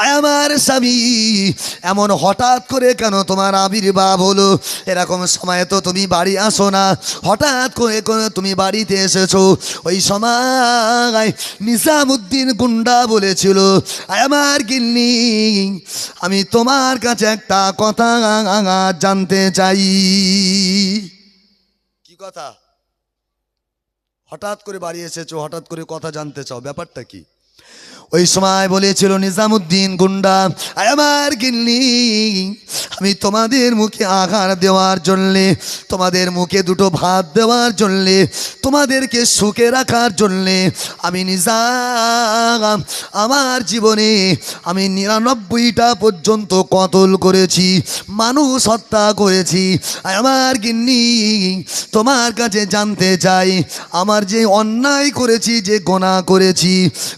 আয় আমার স্বামী, এমন হঠাৎ করে কেন তোমার আবির্ভাব হলো? এরকম সময় তো তুমি বাড়ি আসো না। হঠাৎ করে তুমি বাড়িতে এসেছ? ওই সময় নিজামুদ্দিন গুন্ডা বলেছিল, আয় আমার গিন্নি, আমি তোমার কাছে একটা কথা জানতে চাই। কি কথা? হঠাৎ করে বাড়ি এসেছ, হঠাৎ করে কথা জানতে চাও, ব্যাপারটা কি? ওই সময় বলেছিল, নিজামুদ্দিন গুন্ডা আমার গিন্নি, আমি তোমাদের মুখে আঘাত দেওয়ার জন্যে, তোমাদের মুখে দুটো ভাত দেওয়ার জন্যে, তোমাদেরকে সুখে রাখার জন্যে, আমি নিজাম, আমার জীবনে আমি নিরানব্বইটা পর্যন্ত কতল করেছি, মানুষ হত্যা করেছি। আমার গিন্নি, তোমার কাছে জানতে চাই, আমার যে অন্যায় করেছি, যে গোনা করেছি,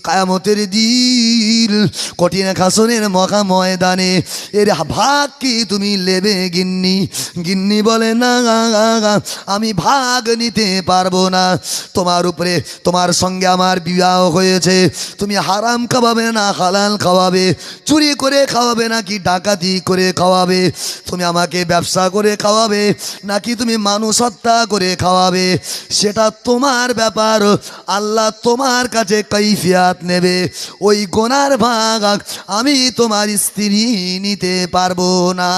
কায়ামতের দিন কঠিন খাসনের মখা ময়দানে, এর ভাগ কি তুমি নেবে গিন্নি? গিন্নি বলে, না, আমি ভাগ নিতে পারব না। তোমার উপরে, তোমার সঙ্গে আমার বিবাহ হয়েছে। তুমি হারাম খাওয়াবে না, হালাল খাওয়াবে। চুরি করে খাওয়াবে নাকি ডাকাতি করে খাওয়াবে? তুমি আমাকে ব্যবসা করে খাওয়াবে নাকি তুমি মানুষ হত্যা করে খাওয়াবে? সেটা তোমার ব্যাপার। আল্লাহ তোমার কাছে কৈফিয়াত নেবে। ওই গোনার ভাগ আমি তোমার স্ত্রী নিতে পারব না।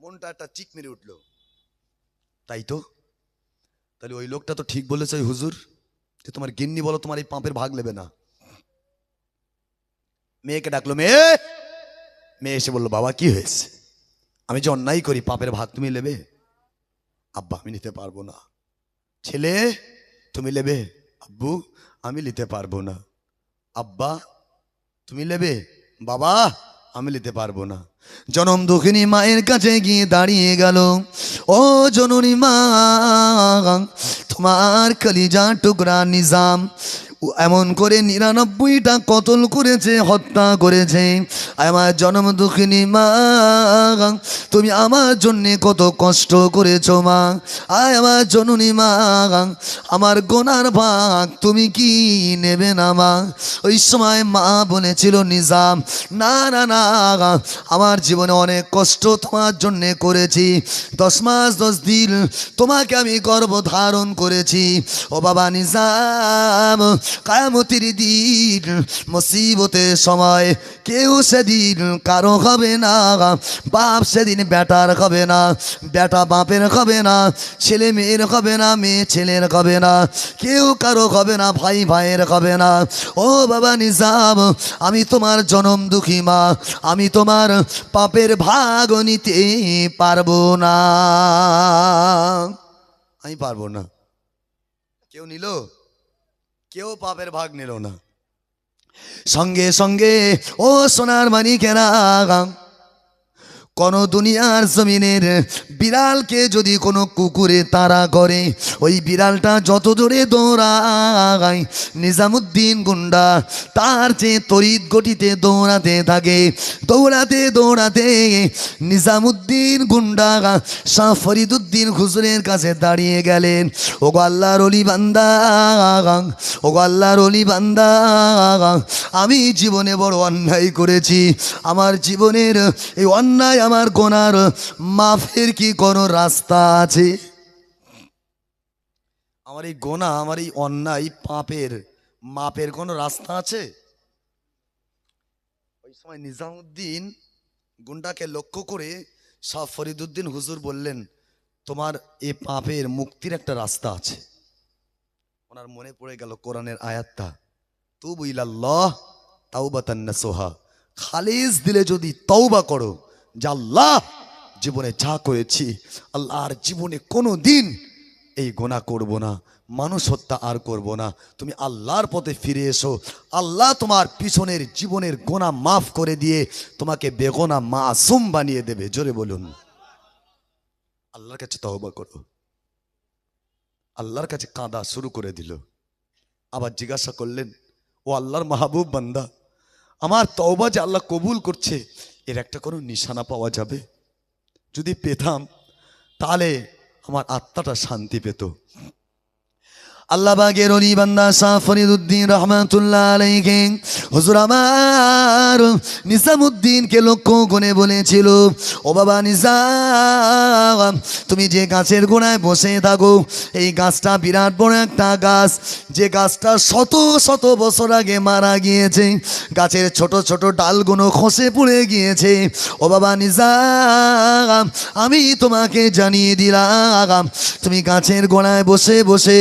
মনটা একটা চিক মেরে উঠল। তাই তো? তাহলে ওই লোকটা তো ঠিক বলেছে ওই হুজুর, যে তোমার গিন্নি বলো তোমার এই পাপের ভাগ নেবে না। মেয়েকে ডাকলো, মেয়ে! মেয়ে এসে বলল, বাবা, কি হয়েছে? আমি যে অন্যায় করি, পাপের ভাগ তুমি নেবে? আব্বা, আমি নিতে পারব না। ছেলে, তুমি নেবে? আব্বু আমি নিতে পারব না। আব্বা, তুমি নেবে? বাবা, আমি নিতে পারব না। জনম দুঃখিনী মায়ের কাছে গিয়ে দাঁড়িয়ে গেল। ও জননী মা, তোমার কলিজা টুকরা নিজাম এমন করে নিরানব্বইটা কতল করেছে, হত্যা করেছে। আমার জনম দুঃখিনী মা, তুমি আমার জন্যে কত কষ্ট করেছ মা। আয় আমার জননী মা, আমার গোনার ভাগ তুমি কি নেবে না মা? ওই সময় মা বলেছিল, নিজাম, না না না, আমার জীবনে অনেক কষ্ট তোমার জন্যে করেছি। দশ মাস, দশ দিন তোমাকে আমি গর্ব ধারণ করেছি। ও বাবা, নিজাম কায়ামতির দিন, মুসিবতের সময় কেউ সেদিন কারও হবে না। বাপ সেদিন বেটার হবে না, বেটা বাপের হবে না, ছেলে মেয়ের হবে না, মেয়ে ছেলের হবে না, কেউ কারও হবে না, ভাই ভাইয়ের হবে না। ও বাবা নিজাম, আমি তোমার জনম দুঃখী মা, আমি তোমার পাপের ভাগ নিতে পারব না। আমি পারব না। কেউ নিল? কেউ পাপের ভাগ নিল না। সঙ্গে সঙ্গে ও সোনার মানিকেরা কোন দুনিয়ার জমিনের বিড়ালকে যদি কোনো কুকুরে তারা করে, ওই বিড়ালটা যত জোরে দৌড়ায়, নিজামুদ্দিন গুন্ডা তার যে তড়িৎ গতিতে দৌড়াতে থাকে। দৌড়াতে দৌড়াতে নিজামুদ্দিন গুন্ডা শাহ ফরিদুদ্দিন হুজুরের কাছে দাঁড়িয়ে গেলেন। ও আল্লাহর অলি বান্দা ও আল্লাহর অলি বান্দা, আমি জীবনে বড় অন্যায় করেছি। আমার জীবনের এই অন্যায় আমার গোনার মাফের কি কোনো রাস্তা আছে? আমার এই গোনা, আমার এই অন্যায় পাপের মাপের কোনো রাস্তা আছে? ওই সময় নিজামুদ্দিন গুন্ডাকে লক্ষ্য করে শাহ ফরিদুদ্দিন হুজুর বললেন, তোমার এ পাপের মুক্তির একটা রাস্তা আছে। ওনার মনে পড়ে গেল কোরআনের আয়াতটা তু বুইলাল্লাহ তাওবাতান নাসুহা। খালিজ দিলে যদি তওবা করো যে আল্লাহ জীবনে যা করেছি আল্লাহ আর জীবনে কোনো দিন এই গোনা করব না, মানুষ হত্যা আর করব না। তুমি আল্লাহর পথে ফিরে এসো। আল্লাহ তোমার পিছনের জীবনের গোনা মাফ করে দিয়ে তোমাকে বেগোনা মাসুম বানিয়ে দেবে। জোরে বলুন। আল্লাহর কাছে তহবা করো। আল্লাহর কাছে কাঁদা শুরু করে দিল। আবার জিজ্ঞাসা করলেন, ও আল্লাহর মাহবুব বান্দা, আমার তওবা যে আল্লাহ কবুল করছে এর একটা কোনো নিশানা পাওয়া যাবে? যদি পেতাম তাহলে আমার আত্মাটা শান্তি পেত। আল্লাহ বাগের অলি বান্দা শাহ ফরিদুদ্দিন রহমাতুল্লাহ আলাইকে হুজুর আমার লক্ষ্য করে বলেছিল, ও বাবা নিজাম, তুমি যে গাছের গোড়ায় বসে থাকো, এই গাছটা বিরাট বড় একটা গাছ। যে গাছটা শত শত বছর আগে মারা গিয়েছে, গাছের ছোট ছোট ডালগুলো খসে পড়ে গিয়েছে। ও বাবা নিজাম, আমি তোমাকে জানিয়ে দিলাম, তুমি গাছের গোড়ায় বসে বসে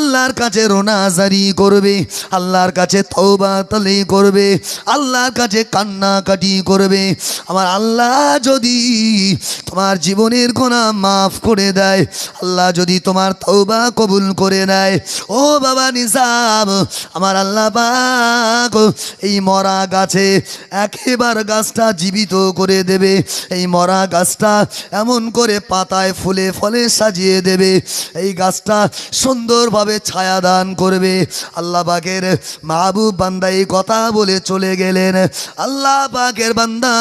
আল্লাহর কাছে রোনাজারি করবে, আল্লাহর কাছে তৌবা তালি করবে, আল্লাহর কাছে কান্নাকাটি করবে। আমার আল্লাহ যদি তোমার জীবনের গোনা মাফ করে দেয়, আল্লাহ যদি তোমার তৌবা কবুল করে নেয়, ও বাবা নিজাম, আমার আল্লাহ পাক এই মরা গাছে একেবারে গাছটা জীবিত করে দেবে, এই মরা গাছটা এমন করে পাতায় ফুলে ফলে সাজিয়ে দেবে, এই গাছটা সুন্দরভাবে ছায়া দান করবে। আল্লাহ পাকের মাহবুব বান্দা এই কথা বলে চলে গেলেন। আল্লাহ পাকের বান্দা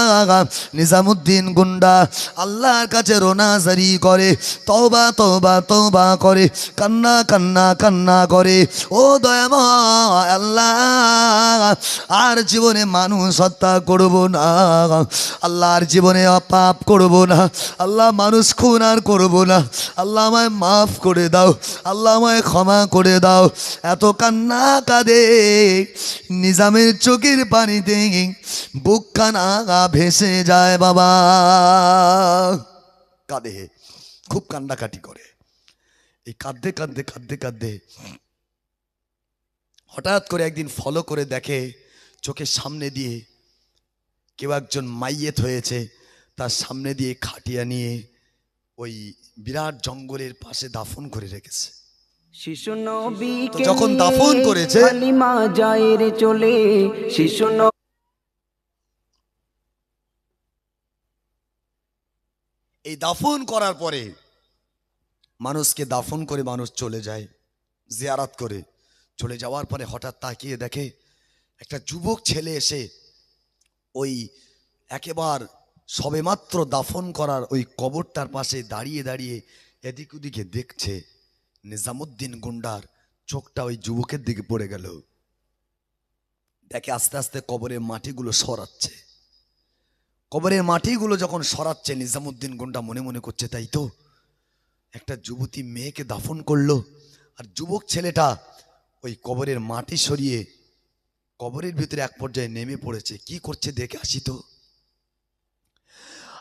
নিজামুদ্দিন গুন্ডা আল্লাহর কাছে রোনাজারি করে, তওবা তওবা তওবা করে, কান্না কান্না কান্না করে। ও দয়াম আল্লাহ, আর জীবনে মানুষ হত্যা করব না। আল্লাহর জীবনে পাপ করব না। আল্লাহ মানুষ খুন আর করব না। আল্লাহ আমায় মাফ করে দাও। আল্লাহ আমায় ক্ষমা করে দাও। এত কান্না কাঁদে, নিজামের চোখের পানিতে বুক কানা ভেসে যায় বাবা। কাঁদে খুব কান্নাকাটি করে। এই কাঁদতে কাঁদতে কাঁদতে কাঁদতে হঠাৎ করে একদিন ফলো করে দেখে চোখের সামনে দিয়ে কেউ একজন মাইয়েত হয়েছে, তার সামনে দিয়ে খাটিয়া নিয়ে ওই বিরাট জঙ্গলের পাশে দাফন করে রেখেছে। শিশু নবীকে যখন দাফন করেছে- চলে শিশু এই দাফন করার পরে মানুষকে দাফন করে মানুষ চলে যায় জিয়ারাত করে। চলে যাওয়ার পরে হঠাৎ তাকিয়ে দেখে একটা যুবক ছেলে এসে ওই একেবার সবেমাত্র দাফন করার ওই কবরটার পাশে দাঁড়িয়ে দাঁড়িয়ে এদিক ওদিকে দেখছে। নিজামুদ্দিন গুন্ডার চোখটা ওই যুবকের দিকে পড়ে গেল। দেখে আস্তে আস্তে কবরের মাটিগুলো সরাচ্ছে। কবরের মাটিগুলো যখন সরাচ্ছে, নিজামুদ্দিন গুন্ডা মনে মনে করছে, তাই তো? একটা যুবতী মেয়েকে দাফন করল আর যুবক ছেলেটা ওই কবরের মাটি সরিয়ে কবরের ভিতরে এক পর্যায়ে নেমে পড়েছে। কি করছে? দেখে আসি তো।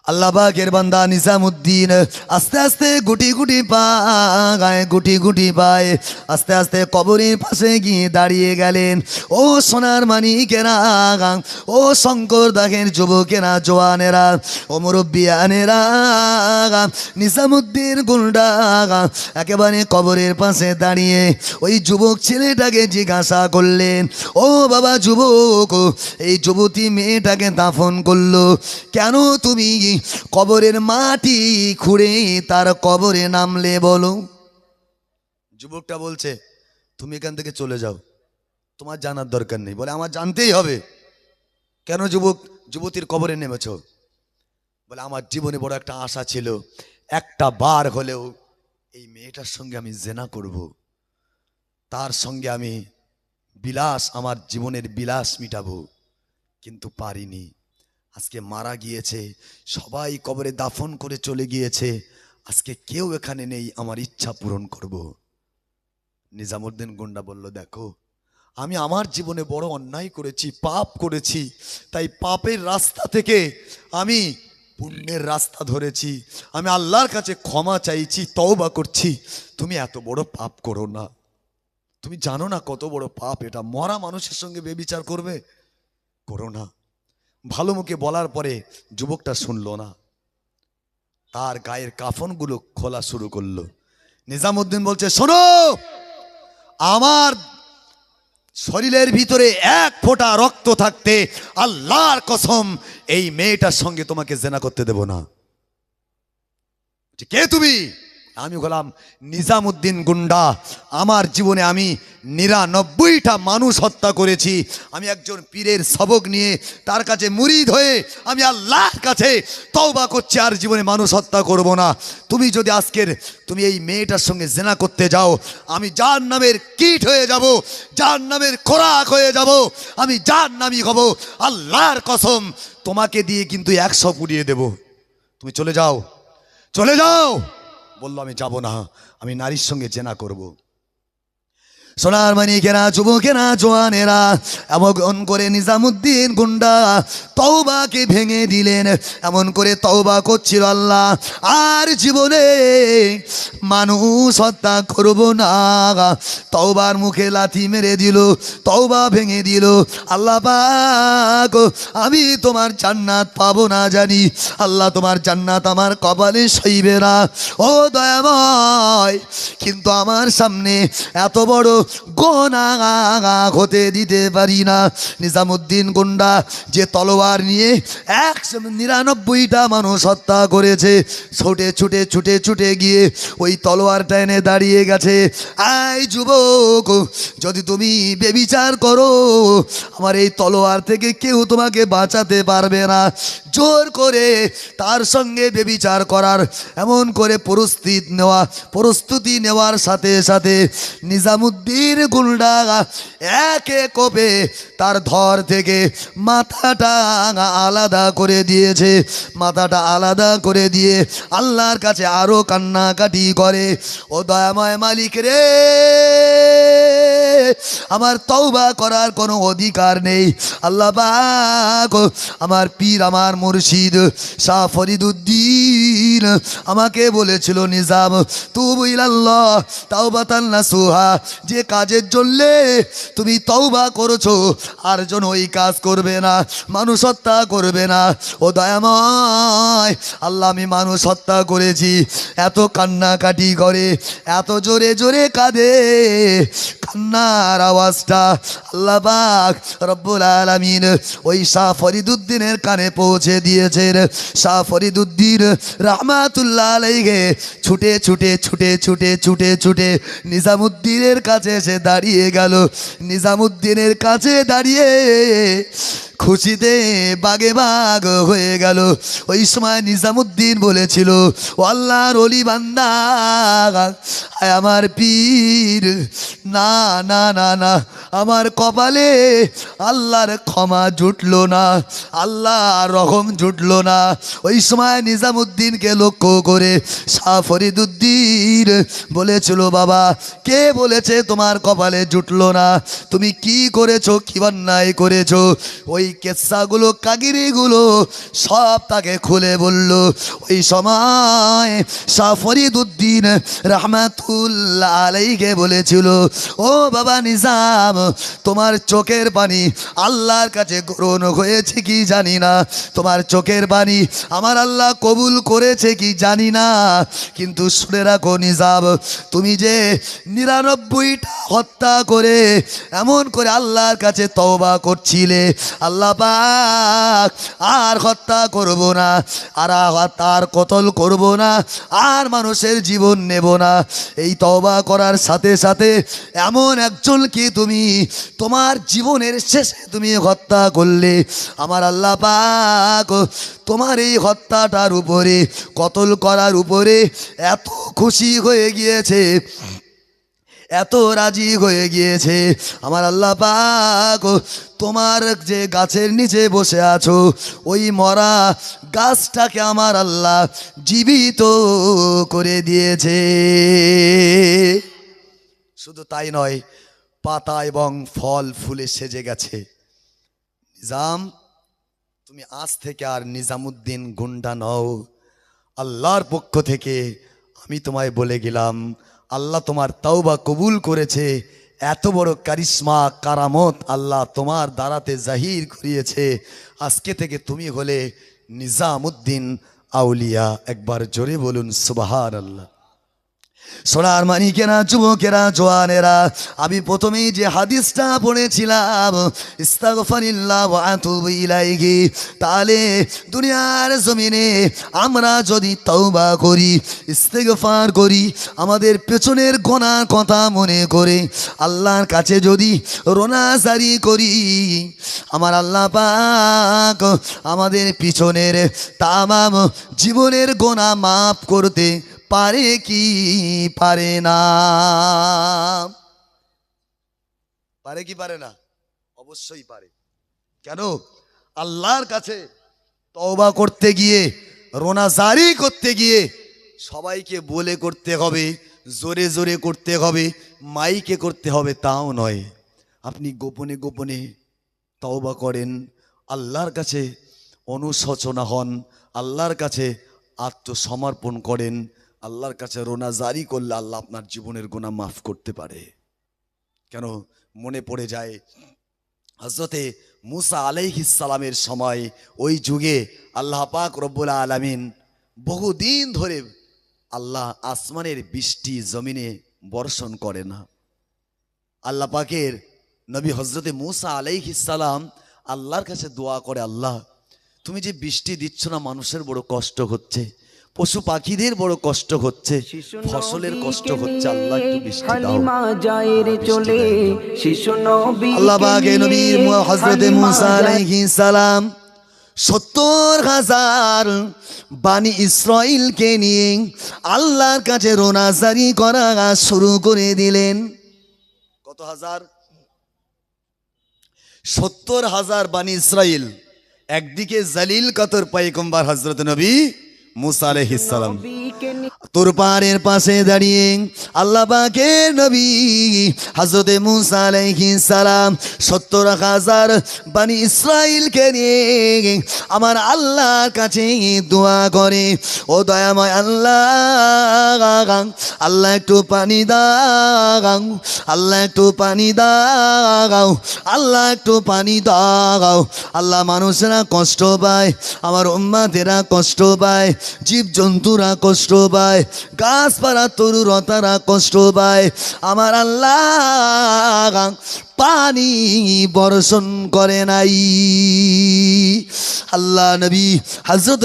আল্লাহ বাগের বান্দা নিজামুদ্দিন আস্তে আস্তে গুটি গুটি পায় গুটি গুটি পায় আস্তে আস্তে কবরের পাশে গিয়ে দাঁড়িয়ে গেলেন। ও সোনার মানি মানিকেরা ও শঙ্কর দাগের যুবকেরা, জোয়ানেরা, ও মুরব্বিয়ানেরা নিজামুদ্দিন গুন্ডা একেবারে কবরের পাশে দাঁড়িয়ে ওই যুবক ছেলেটাকে জিজ্ঞাসা করলেন, ও বাবা যুবক, এই যুবতী মেয়েটাকে দাফন করল, কেন তুমি কবরের মাটি খুঁড়ে তার কবরে নামলে বলো। যুবকটা বলছে, তুমি এখান থেকে চলে যাও। তোমার জানার দরকার নেই। বলে, আমার জানতেই হবে। কেন যুবক, যুবতীর কবরে নেমেছ? বলে, আমার জীবনে বড় একটা আশা ছিল। একটা বার হলেও এই মেয়েটার সঙ্গে আমি জেনা করব। তার সঙ্গে আমি বিলাস, আমার জীবনের বিলাস মিটাবো। কিন্তু পারিনি। আজকে মারা গিয়েছে, সবাই কবরে দাফন করে চলে গিয়েছে, আজকে কেউ এখানে নেই, আমার ইচ্ছা পূরণ করব। নিজামুদ্দিন গুন্ডা বলল, দেখো, আমি আমার জীবনে বড় অন্যায় করেছি, পাপ করেছি, তাই পাপের রাস্তা থেকে আমি পুণ্যের রাস্তা ধরেছি, আমি আল্লাহর কাছে ক্ষমা চাইছি, তওবা করছি। তুমি এত বড় পাপ করো না। তুমি জানো না কত বড় পাপ এটা। মরা মানুষের সঙ্গে বেবিচার করবে? করো না। ভালো মুখে বলার পরে যুবকটা শুনলো না। তার গায়ের কাফনগুলো খোলা শুরু করল। নিজামুদ্দিন বলছে, শোনো, আমার শরীরের ভিতরে এক ফোঁটা রক্ত থাকতে আল্লাহর কসম, এই মেয়েটার সঙ্গে তোমাকে জেনা করতে দেব না। কে তুমি? আমি হলাম নিজামুদ্দিন গুন্ডা। আমার জীবনে আমি নিরানব্বইটা মানুষ হত্যা করেছি। আমি একজন পীরের সবক নিয়ে তার কাছে মুরিদ হয়ে আমি আল্লাহর কাছে তওবা করছি, আর জীবনে মানুষ হত্যা করব না। তুমি যদি আজকের তুমি এই মেয়েটার সঙ্গে জেনা করতে যাও, আমি যার নামের কিট হয়ে যাব যার নামের খোরাক হয়ে যাব, আমি যার নামই হব, আল্লাহর কসম। তোমাকে দিয়ে কিন্তু একশো পুড়িয়ে দেব। তুমি চলে যাও চলে যাও। বলল আমি যাব না আমি নারীর সঙ্গে জেনা করব। সোনার মানিকেরা যুবকেরা জোয়ানেরা, এমন করে নিজামুদ্দিন গুন্ডা তওবাকে ভেঙে দিলেন। এমন করে তওবা করছিল আল্লাহ। আর জীবনে মানুষ হত্যা করব না। তওবার মুখে লাথি মেরে দিল, তওবা ভেঙে দিল। আল্লাহ পাক, আমি তোমার জান্নাত পাবো না জানি। আল্লাহ তোমার জান্নাত আমার কপালে সইবে না। ও দয়াময়, কিন্তু আমার সামনে এত বড় গোনা হতে দিতে পারি না। নিজামুদ্দিন গুন্ডা, যে তলোয়ার নিয়ে একশো নিরানব্বইটা মানুষ হত্যা করেছে, ছুটে ছুটে ছুটে ছুটে গিয়ে ওই তলোয়ারটা এনে দাঁড়িয়ে গেছে। আই যুবক, যদি তুমি বেবিচার করো, আমার এই তলোয়ার থেকে কেউ তোমাকে বাঁচাতে পারবে না। জোর করে তার সঙ্গে বেবিচার করার, এমন করে প্রস্তুতি নেওয়া, প্রস্তুতি নেওয়ার সাথে সাথে নিজামুদ্দিন গুন্ডা একে কোপে তার ধর থেকে মাথাটা আলাদা করে দিয়েছে। মাথাটা আলাদা করে দিয়ে আল্লাহর কাছে আরও কান্নাকাটি করে। ও দয়াময় মালিক রে! আমার তওবা করার কোনো অধিকার নেই। আল্লাহ আমার পীর, আমার মুর্শিদ শাহ ফরিদুদ্দিন আমাকে বলেছিল, নিজাম, তুবু ইলাল্লাহ তাওবাতান নাসুহা। যে কাজের জন্যে তুমি তওবা করেছ, আর জন ওই কাজ করবে না, মানুষ হত্যা করবে না। ও দয়াময়, আল্লাহ আমি মানুষ হত্যা করেছি। এত কান্নাকাটি করে, এত জোরে জোরে কাঁদে। কান্নার আওয়াজটা। আল্লাহ রব্বুল আলমিন ওই শাহ ফরিদুদ্দিনের কানে পৌঁছে দিয়েছেন। শাহ ফরিদুদ্দিন রহমাতুল্লাহ আলাইহে ছুটে ছুটে ছুটে ছুটে ছুটে ছুটে নিজামুদ্দিনের কাছে এসে দাঁড়িয়ে গেল। নিজামুদ্দিনের কাছে দাঁড়িয়ে খুশিতে বাগে বাগ হয়ে গেল। ওই সময় নিজামুদ্দিন বলেছিল আল্লাহর অলি বান্দা আমার পীর। না না না না, আমার কপালে আল্লাহর ক্ষমা জুটলো না আল্লাহ রহম জুটলো না। ওই সময় নিজামুদ্দিনকে লক্ষ্য করে শাহ ফরিদুদ্দিন বলেছিল, বাবা, কে বলেছে তোমার কপালে জুটলো না? তুমি কি করেছ, কি অন্যায় করেছ? ওই কেসাগুলো, কাগিরিগুলো সব তাকে খুলে বলল, ওই সময় শাহ ফরিদুদ্দিন রহমাতুল্লাহ আলাইকে বলেছিল, ও বাবা নিজাম, তোমার চোখের পানি আল্লাহর কাছে গ্রহণ হয়েছে কি জানি না? তোমার চোখের পানি আমার আল্লাহ কবুল করেছে কি জানি না? কিন্তু শুনে রাখো নিজাম, তুমি যে নিরানব্বইটা হত্যা করে এমন করে আল্লাহর কাছে তওবা করছিলে, আল্লাহ পাক, আর হত্যা করব না, আর আর কতল করব না, আর মানুষের জীবন নেব না। এই তওবা করার সাথে সাথে এমন একজনকে তুমি তোমার জীবনের শেষে তুমি হত্যা করলে। আমার আল্লাহ পাক তোমার এই হত্যাটার উপরে, কতল করার উপরে এত খুশি হয়ে গিয়েছে। এত রাজি হয়ে গিয়েছে। আমার আল্লাহ পাক, তোমার যে গাছের নিচে বসে আছো, ওই মরা গাছটাকে আমার আল্লাহ জীবিত করে দিয়েছে। শুধু তাই নয়, পাতা এবং ফল, ফুলে সেজে গেছে। নিজাম, তুমি আজ থেকে আর নিজামুদ্দিন গুন্ডা নও। আল্লাহর পক্ষ থেকে আমি তোমায় বলে গেলাম আল্লাহ তোমার তাওবা কবুল করেছে। এত বড় কারিশ্মা, কারামত আল্লাহ তোমার দ্বারাতে জাহির করিয়েছে। আজকে থেকে তুমি হলে নিজামুদ্দিন আউলিয়া। একবার জোরে বলুন সুবাহার আল্লাহ সোনার মানিকেরা যুবকেরা, জোয়ানেরা, আমি প্রথমেই যে হাদিসটা পড়েছিলাম, ইস্তাগফারিল্লাহ তাহলে দুনিয়ার জমিনে আমরা যদি তওবা করি, ইস্তেগফার করি, আমাদের পেছনের গোনার কথা মনে করে, আল্লাহর কাছে যদি রোনাজারি করি, আমার আল্লাহ পাক আমাদের পিছনের তামাম জীবনের গোনা মাফ করতে পারে কি পারে না? পারে কি পারে না? অবশ্যই পারে। কেন? আল্লাহর কাছে তওবা করতে গিয়ে, রোনা জারি করতে গিয়ে সবাইকে বলে করতে হবে, জোরে জোরে করতে হবে, মাইকে করতে হবে, তাও নয়। আপনি গোপনে গোপনে তওবা করেন, আল্লাহর কাছে অনুশোচনা হন, আল্লাহর কাছে আত্মসমর্পণ করেন আল্লাহর কাছে রোনা জারি করলে আল্লাহ আপনার জীবনের গোনা মাফ করতে পারে। কেন? মনে পড়ে যায় হজরতে মুসা আলাইহিসালামের সময়, ওই যুগে আল্লাহ পাক রব্বুল আলামিন বহুদিন ধরে আল্লাহ আসমানের বৃষ্টি জমিনে বর্ষণ করে না। আল্লাহ পাকের নবী হজরতে মুসা আলাইহিসালাম আল্লাহর কাছে দোয়া করে, আল্লাহ, তুমি যে বৃষ্টি দিচ্ছ না, মানুষের বড় কষ্ট হচ্ছে। পশু পাখিদের বড় কষ্ট হচ্ছে ফসলের কষ্ট হচ্ছে। আল্লাহ একটু বৃষ্টি দাও। চলে। শিশু নবী আল্লাহ বাগে নবী হজরতে মুসা আলাইহিস সালাম সত্তর হাজার বানি ইসরাইলকে নিয়ে আল্লাহর কাছে রোনাজারি করা শুরু করে দিলেন। কত হাজার? সত্তর হাজার বানি ইসরাইল। একদিকে জালিল কতর পাইকম্বার হজরত নবী মুসা নবীকে তোর পাড়ের পাশে দাঁড়িয়ে আল্লাহ পাকে নবী হজরতে মুসা সালাম সত্তর হাজার বানি ইসরাইলকে নিয়ে আমার আল্লাহর কাছে দোয়া করে ও দয়াময় আল্লাহ আল্লাহ একটু পানি দাও আল্লাহ একটু পানি দাও আল্লাহ একটু পানি দাও আল্লাহ মানুষেরা কষ্ট পায় আমার উম্মাদেরা কষ্ট পায় জীব জন্তুরা কষ্ট পায় গাছপালা তরুরতারা কষ্ট পায়। আমার আল্লাহ পানি বর্ষণ করে নাই। আল্লাহ নবী হজরত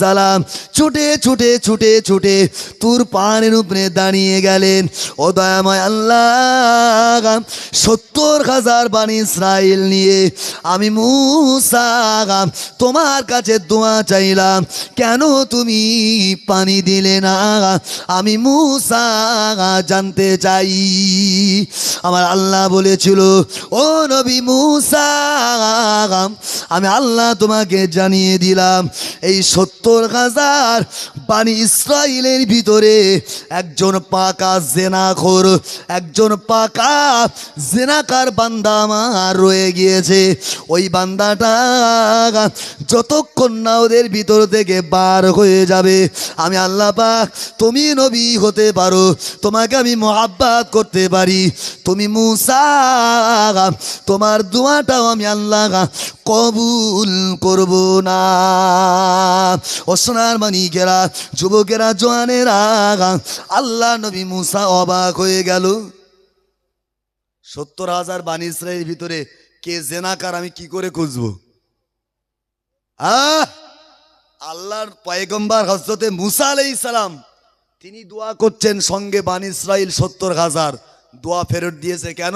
সালাম ছুটে ছুটে ছুটে ছুটে তুর পাহাড়ের উপরে দাঁড়িয়ে গেলেন। ও দয়াময় আল্লাহ, সত্তর হাজার বাণী ইসরায়েল নিয়ে আমি মুসা, তোমার কাছে দোয়া চাইলাম, কেন তুমি পানি দিলে না? আমি মুসা জানতে চাই। আমার আল্লাহ বলেছিল, ও নবী মুসা, আমি আল্লাহ তোমাকে জানিয়ে দিলাম, এই সত্তর হাজার বাণী ইসরায়েলের ভিতরে একজন পাকা জেনাখোর, একজন পাকা জেনাকার বান্দা আমার রয়ে গিয়েছে। ওই বান্দাটা যতক্ষণ না ওদের ভিতর থেকে বার হয়ে যাবে, আমি আল্লাহ পাক তুমি নবী হতে পারো, তোমাকে আমি মহাব্বাত করতে পারি। তুমি মুসা তোমার দোয়াটাও আমি আল্লাহ কবুল করব না। ও সোনার মানিকেরা, যুবকেরা, জোয়ানেরা, আল্লাহ নবী মুসা অবাক হয়ে গেল। সত্তর হাজার বাণী ভিতরে কে জেনাকার, আমি কি করে খুঁজবো? আল্লাহর পয়গম্বর হজরতে মুসা আলাই সালাম, তিনি দোয়া করছেন সঙ্গে বান সত্তর হাজার। দোয়া ফেরত দিয়েছে কেন?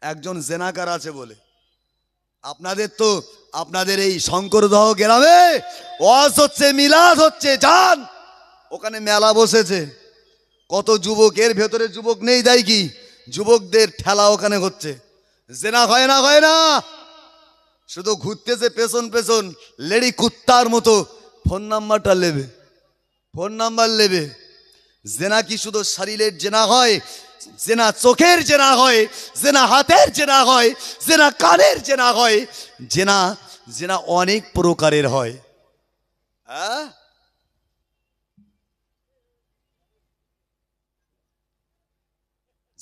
একজন জেনাকার আছে বলে। আপনাদের তো, আপনাদের এই শঙ্করদহ গ্রামে ওয়াজ হচ্ছে, মিলাদ হচ্ছে যান ওখানে মেলা বসেছে। কত যুবক, এর ভেতরে যুবক নেই দেয় কি? যুবকদের ঠেলা ওখানে হচ্ছে। জেনা হয় না হয় না। শুধু ঘুরতেছে পেছন পেছন। লেডি কুত্তার মতো ফোন নাম্বারটা নেবে। ফোন নাম্বার নেবে। জেনা কি শুধু শরীরের জেনা হয়? জেনা চোখের জেনা হয়, জেনা হাতের জেনা হয়, জেনা কানের জেনা হয়। জেনা জেনা অনেক প্রকারের হয়। হ্যাঁ?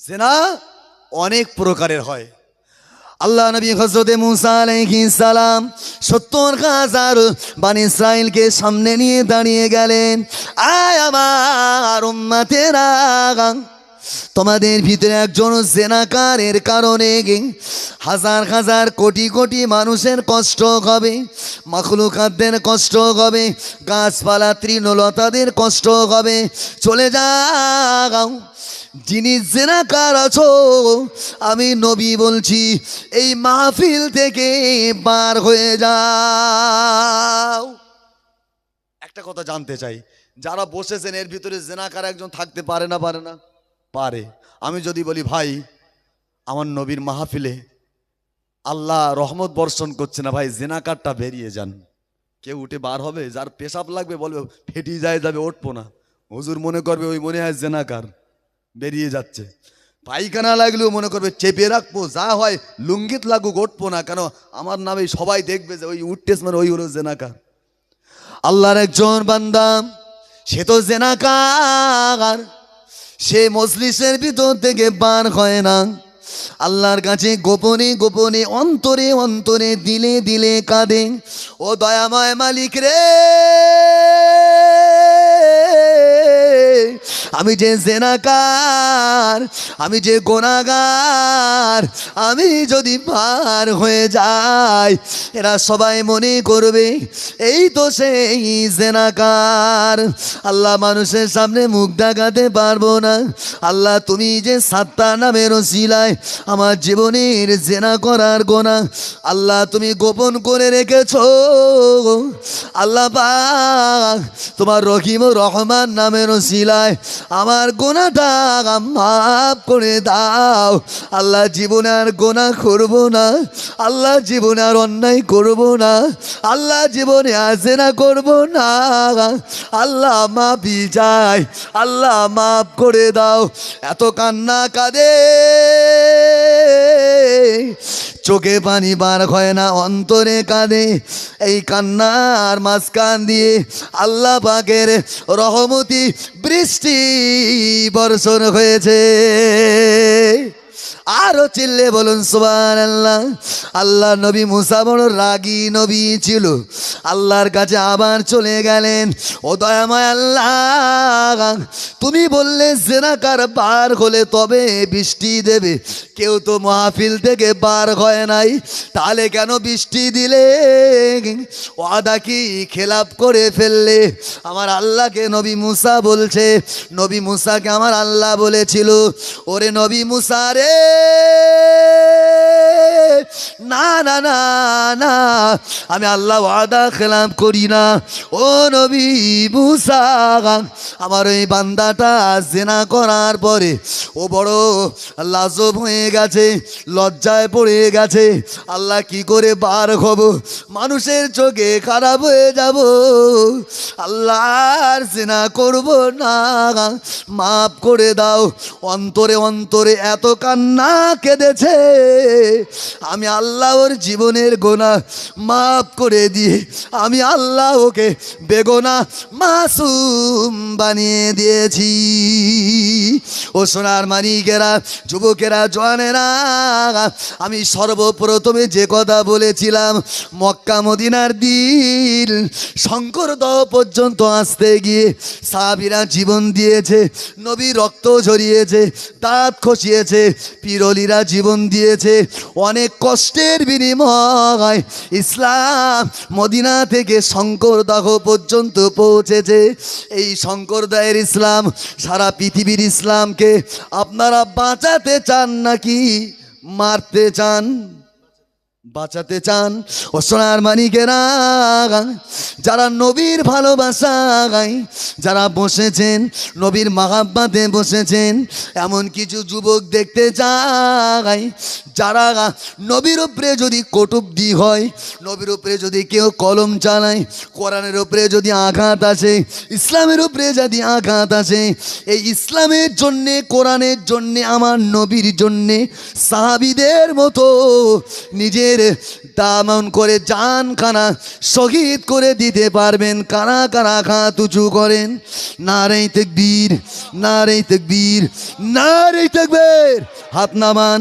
জেনা অনেক প্রকারের হয়। আল্লাহ নবী হজরতে মুসা আলাইহিস সালাম সত্তর হাজার বানি ইসরাইলকে সামনে নিয়ে দাঁড়িয়ে গেলেন। আয় আমার উম্মাতেরা, তোমাদের ভিতরে একজন জেনাকারের কারণে হাজার হাজার কোটি কোটি মানুষের কষ্ট হবে, মখলুকাতদের কষ্ট হবে, গাছপালা তৃণলতাদের কষ্ট হবে। চলে যাও। যিনি জেনাকার আছো, আমি নবী বলছি, এই মাহফিল থেকে বার হয়ে যাও। একটা কথা জানতে চাই, যারা বসেছেন, এর ভিতরে জেনাকার একজন থাকতে পারে না পারে না? পারে। আমি যদি বলি, ভাই, আমার নবীর মাহফিলে আল্লাহ রহমত বর্ষণ করছে না, ভাই, জেনাকারটা বেরিয়ে যান। কেউ উঠে বার হবে, যার পেশাব লাগবে বলবে, ফেটি যায়, যাবে, উঠবো না। হজুর মনে করবে, ওই মনে হয় জেনাকার। বেরিয়ে যাচ্ছে। পায়খানা লাগলেও মনে করবে, চেপে রাখব, যা হয়, লুঙ্গিত লাগুক উঠবো না কেন? আমার নামে সবাই দেখবে যে ওই উঠতেস মানে ওই হলো জেনাকার। আল্লাহর একজন বান্দা, সে তো জেনাকার। সে মজলিসের ভিতর থেকে বার হয় না। আল্লাহর কাছে গোপনে গোপনে, অন্তরে অন্তরে দিলে দিলে কাঁদে। ও দয়াময় মালিক রে! আমি যে জেনাকার, আমি যে গোনাগার, আমি যদি পার হয়ে যাই, এরা সবাই মনে করবে, এই তো সেই জেনাকার। আল্লাহ মানুষের সামনে মুখ দেখাতে পারব না। আল্লাহ তুমি যে সাতটা নামের শিলায় আমার জীবনের জেনা করার গোনা, আল্লাহ তুমি গোপন করে রেখেছ। আল্লাহ পাক তোমার রহিম রহমান নামের শিলায় আমার গোনাটা মাফ করে দাও। আল্লাহ জীবনে আর গোনা করব না। আল্লাহ জীবনে আর অন্যায় করব না। আল্লাহ জীবনে আসে না করব না। আল্লাহ মাফি চাই আল্লাহ মাফ করে দাও। এত কান্না কাঁদে। চোখে পানি বার হয় না, অন্তরে কাঁদে। এই কান্নার মাঝখান দিয়ে আল্লাহ পাকের রহমতি বৃষ্টি বর্ষণ হয়েছে। আরও চিল্লে বলুন সুবান আল্লাহ আল্লাহ নবী মুসা বড় রাগী নবী ছিল। আল্লাহর কাছে আবার চলে গেলেন। ও দয়াময় আল্লাহ, তুমি বললে জেনাকার বার হলে তবে বৃষ্টি দেবে। কেউ তো মাহফিল থেকে বার হয় নাই, তাহলে কেন বৃষ্টি দিলে? ওয়াদা কি খেলাপ করে ফেললে? আমার আল্লাহকে নবী মুসা বলছে, নবী মুসাকে আমার আল্লাহ বলেছিল। ওরে নবী মুসা রে Hey! না না না না, আমি আল্লাহ ওয়াদা খেলাপ করি না। ও নবী মুসা, আমার ওই বান্দাটা জেনা করার পরে ও বড় লাজব হয়ে গেছে, লজ্জায় পড়ে গেছে। আল্লাহ কি করে বার হব? মানুষের চোখে খারাপ হয়ে যাব। আল্লাহর জেনা করব না, মাফ করে দাও। অন্তরে অন্তরে এত কান্না কেঁদেছে। আমি আল্লাহ ওর জীবনের গোনা মাফ করে দিয়ে, আমি আল্লাহ ওকে বেগোনা মাসুম বানিয়ে দিয়েছি। ও সোনার মানিকেরা, যুবকেরা জওয়ানেরা আমি সর্বপ্রথমে যে কথা বলেছিলাম, মক্কা মদিনার দিন শঙ্কর দহ পর্যন্ত আসতে গিয়ে সাহাবিরা জীবন দিয়েছে, নবী রক্ত ঝরিয়েছে, দাঁত খসিয়েছে, পিরলিরা জীবন দিয়েছে, অনেক কষ্টের বিনিময় ইসলাম মদিনা থেকে শঙ্করদাহ পর্যন্ত পৌঁছেছে। এই শঙ্করদায়ের ইসলাম, সারা পৃথিবীর ইসলামকে আপনারা বাঁচাতে চান নাকি মারতে চান? বাঁচাতে চান। ও সোনার মানিকেরা যারা নবীর ভালোবাসা যারা বসেছেন, নবীর মাহাব্বাতে বসেছেন, এমন কিছু যুবক দেখতে চাই যারা নবীর উপরে যদি কটুব্দি হয়, নবীর উপরে যদি কেউ কলম চালায়, কোরআনের উপরে যদি আঘাত আসে, ইসলামের উপরে যদি আঘাত আসে, এই ইসলামের জন্যে, কোরআনের জন্যে, আমার নবীর জন্যে, সাহাবিদের মতো নিজের দামন করে জান কানা শহীদ করে দিতে পারবেন। কারা কারা খা তুচু করেন? নারেই তেকবীর নারেই তেকবীর নারে তেকবীর। হাত নামান।